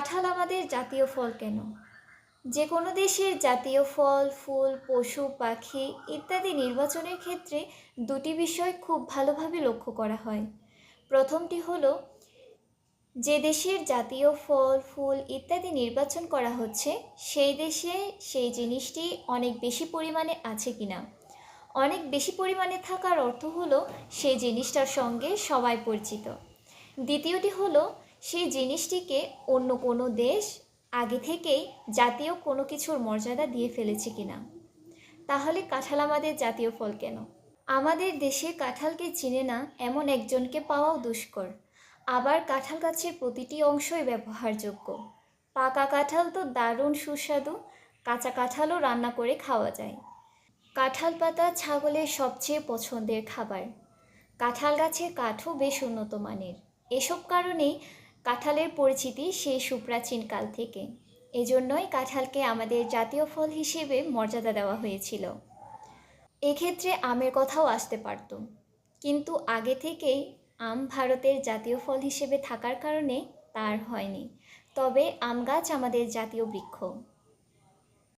কাঁঠাল আমাদের জাতীয় ফল কেন? যে কোনো দেশের জাতীয় ফল, ফুল, পশু, পাখি ইত্যাদি নির্বাচনের ক্ষেত্রে দুটি বিষয় খুব ভালোভাবে লক্ষ্য করা হয়। প্রথমটি হলো, যে দেশের জাতীয় ফল, ফুল ইত্যাদি নির্বাচন করা হচ্ছে, সেই দেশে সেই জিনিসটি অনেক বেশি পরিমাণে আছে কিনা। অনেক বেশি পরিমাণে থাকার অর্থ হলো, সেই জিনিসটার সঙ্গে সবাই পরিচিত। দ্বিতীয়টি হলো সেই জিনিসটিকে অন্য কোনো দেশ আগে থেকেই জাতীয় কোনো কিছুর মর্যাদা দিয়ে ফেলেছে কিনা? তাহলে কাঁঠাল আমাদের জাতীয় ফল কেন? আমাদের দেশে কাঁঠালকে চিনে না এমন একজনকে পাওয়াও দুষ্কর। আবার কাঁঠাল গাছের প্রতিটি অংশই ব্যবহারযোগ্য। পাকা কাঁঠাল তো দারুণ সুস্বাদু, কাঁচা কাঁঠালও রান্না করে খাওয়া যায়। কাঁঠাল পাতা ছাগলের সবচেয়ে পছন্দের খাবার। কাঁঠাল গাছের কাঠও বেশ উন্নত মানের। এসব কারণেই কাঁঠালের পরিচিতি সেই সুপ্রাচীন কাল থেকে। এজন্যই কাঁঠালকে আমাদের জাতীয় ফল হিসেবে মর্যাদা দেওয়া হয়েছিল। এক্ষেত্রে আমের কথাও আসতে পারত। কিন্তু আগে থেকেই আম ভারতের জাতীয় ফল হিসেবে থাকার কারণে তার হয়নি। তবে আম গাছ আমাদের জাতীয় বৃক্ষ।